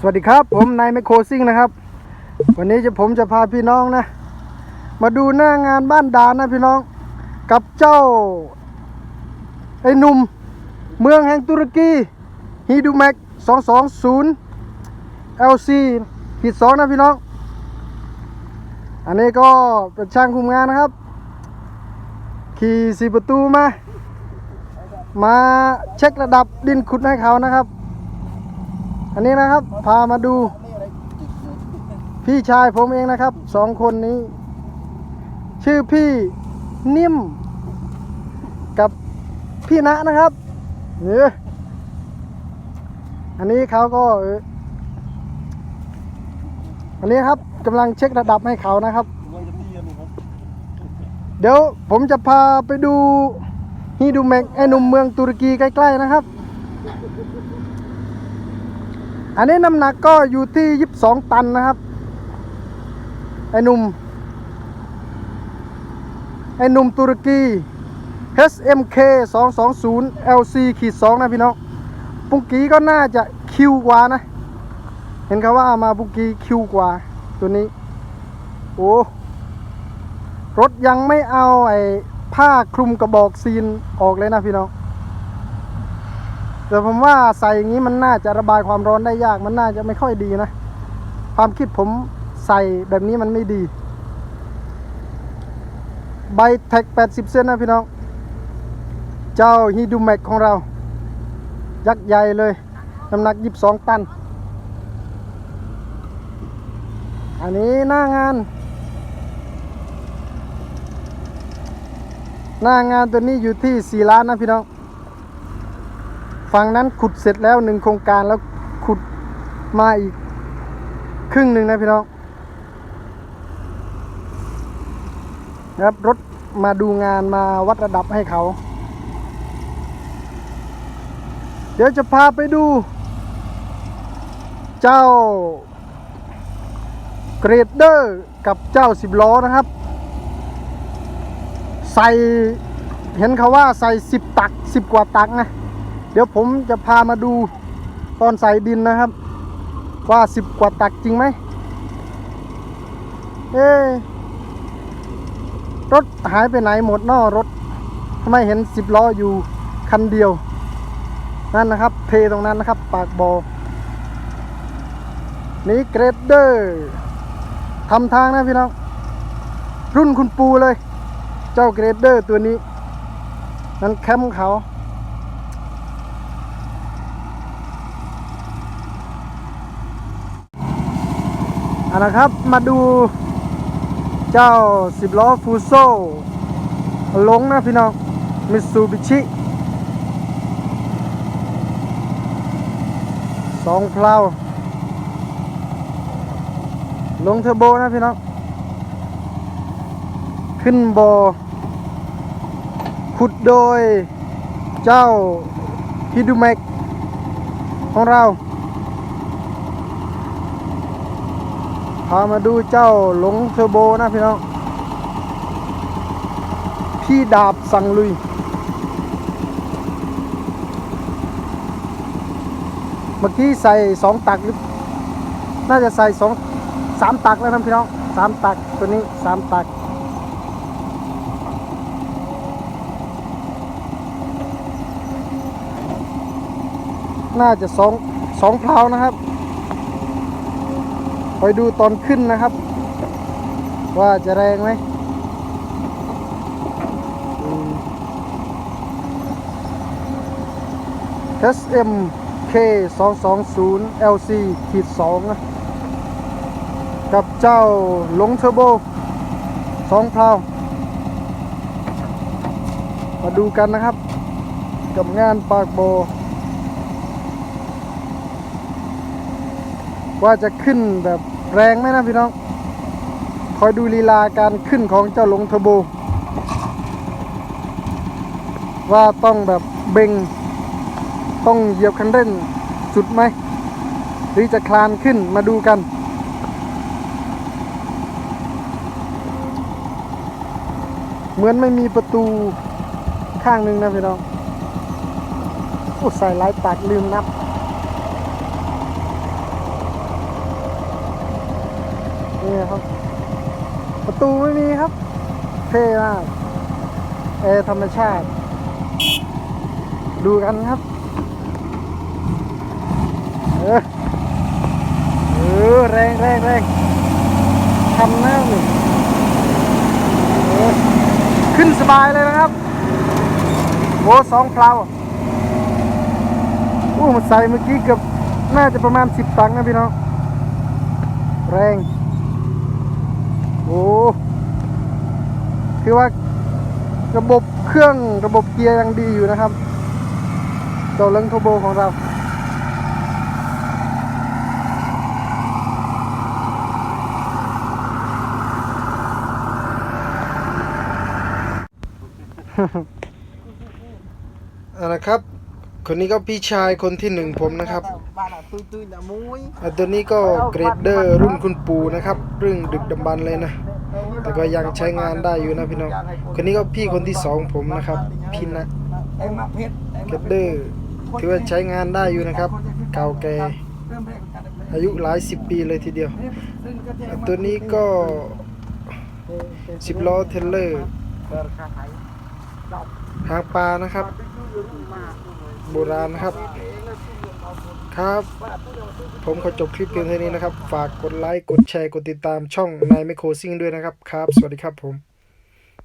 สวัสดีครับ ผมนายแมคโครซิ่งนะครับ วันนี้จะผมจะพาพี่น้องนะ มาดูหน้างานบ้านดานนะพี่น้อง กับเจ้า ไอ้หนุ่ม เมืองแห่งตุรกีฮีดูแม็ก220 LC ขีดสองนะพี่น้อง อันนี้ก็เป็นช่างคุมงานนะครับ ขี่สี่ประตูมา มาเช็คระดับดินขุดให้เขานะครับ อันนี้นะครับ พามาดู พี่ชายผมเองนะครับสองคนนี้ ชื่อพี่นิ่ม กับพี่ณะนะครับเนี่ยอันนี้เขาก็อันนี้ครับกำลังเช็คระดับให้เขานะครับ เดี๋ยวผมจะพาไปดูฮีดูแมกไอหนุ่มเมืองตุรกีใกล้ ๆ นะครับ อันนี้น้ำหนักก็อยู่ที่22ตันนะครับ ไอ้หนุ่ม ไอ้หนุ่มตุรกี HMK 220 LC ขีด2นะพี่น้อง ปุงกีก็น่าจะคิวกว่านะ เห็นเขาว่ามาปุงกีคิวกว่าตัวนี้ โอ้ รถยังไม่เอาไอ้ผ้าคลุมกระบอกซีนออกเลยนะพี่น้อง แต่ผมว่าใส่อย่างนี้มันน่าจะระบายความร้อนได้ยาก มันน่าจะไม่ค่อยดีนะ ความคิดผมใส่แบบนี้มันไม่ดี ใบแท็ก 80 เส้นนะพี่น้อง เจ้าฮีดูแม็กของเรา ยักษ์ใหญ่เลย น้ำหนัก 22 ตัน อันนี้หน้างาน หน้างานตัวนี้อยู่ที่ 4 ล้านนะพี่น้อง ฝั่งนั้นขุดเสร็จแล้วหนึ่งโครงการแล้วขุดมาอีกครึ่งหนึ่งนะพี่น้องนะครับรถมาดูงานมาวัดระดับให้เขา เดี๋ยวจะพาไปดู เจ้าเกรดเดอร์กับเจ้าสิบล้อนะครับ ใส่เห็นเขาว่าใส่สิบตักสิบกว่าตักนะ ดี๋ยวผมจะพามาดูตอนใส่ดินนะครับ ว่าสิบกว่าตักจริงไหมเอ๊รถหายไปไหนหมดนอรถทำไมเห็นสิบล้ออยู่คันเดียว นั่นนะครับ เทตรงนั้นนะครับ ปากบอนี่เกรดเดอร์ทำทางนะพี่น้อง รุ่นคุณปูเลย เจ้าเกรดเดอร์ตัวนี้ นั่นแคมป์เขา เอาละครับมาดูเจ้าสิบล้อฟูโซลงนะพี่น้องมิตซูบิชิสองเพลาลงเทอร์โบนะพี่น้อง ขึ้นบอขุดโดยเจ้าฮิดูแม็กของเรา พามาดูเจ้าหลงเทอร์โบนะพี่น้อง พี่ดาบสั่งลุย เมื่อกี้ใส่สองตักหรือน่าจะใส่สองสามตักแล้วนะพี่น้องสามตักตัวนี้สามตักน่าจะสองสองเพลานะครับ ไปดูตอนขึ้นนะครับ ว่าจะแรงไหมอืม SMK 220 LC ขีด2นะกับเจ้าลงเทอร์โบสองพลาวมาดูกันนะครับ กับงานปากโบ ว่าจะขึ้นแบบแรงไหมนะพี่น้อง คอยดูลีลาการขึ้นของเจ้าลงเทอร์โบ ว่าต้องแบบเบงต้องเหยียบคันเร่งสุดไหม หรือจะคลานขึ้นมาดูกัน เหมือนไม่มีประตูข้างหนึ่งนะพี่น้องโอ้ใส่ลายตักลืมนับ นี่ครับ ประตูไม่มีครับ เท่มากแอธรรมชาติ ดูกันครับ เออเออแรงแรงแรงทำหน้าหนึ่งขึ้นสบายเลยนะครับโอ้สองเพลาอู้มันใส่เมื่อกี้เกือบน่าจะประมาณสิบตังค์นะพี่น้อง แรง โอ้คือว่าระบบเครื่องระบบเกียร์ยังดีอยู่นะครับเจ้าเลิงโทโบของเราเอาละครับ คนนี้ก็พี่ชายคนที่หนึ่งผมนะครับ บ้านอะตุยตุยๆนะมุ้ยอะตัวนี้ก็เกรดเดอร์รุ่นคุณปู่นะครับเรื่องดึกดำบรรพ์เลยนะ แต่ก็ยังใช้งานได้อยู่นะพี่น้องคนนี้ก็พี่คนที่สองผมนะครับพี่นะเอ็มมาเพชรเกรดเดอร์ถือว่าใช้งานได้อยู่นะครับ เก่าแก่เริ่มแรกกันเลยอายุหลายสิบปีเลยทีเดียวซึ่งก็จะอะตัวนี้ก็สิบล้อเทรลเลอร์เกิดขาหายดอกหางปลานะครับมาโบราณนะครับ ครับ ผมขอจบคลิปเพียงเท่านี้นะครับ ฝากกดไลค์ กดแชร์ กดติดตามช่องนายไมโครซิ่งด้วยนะครับ ครับ สวัสดีครับผม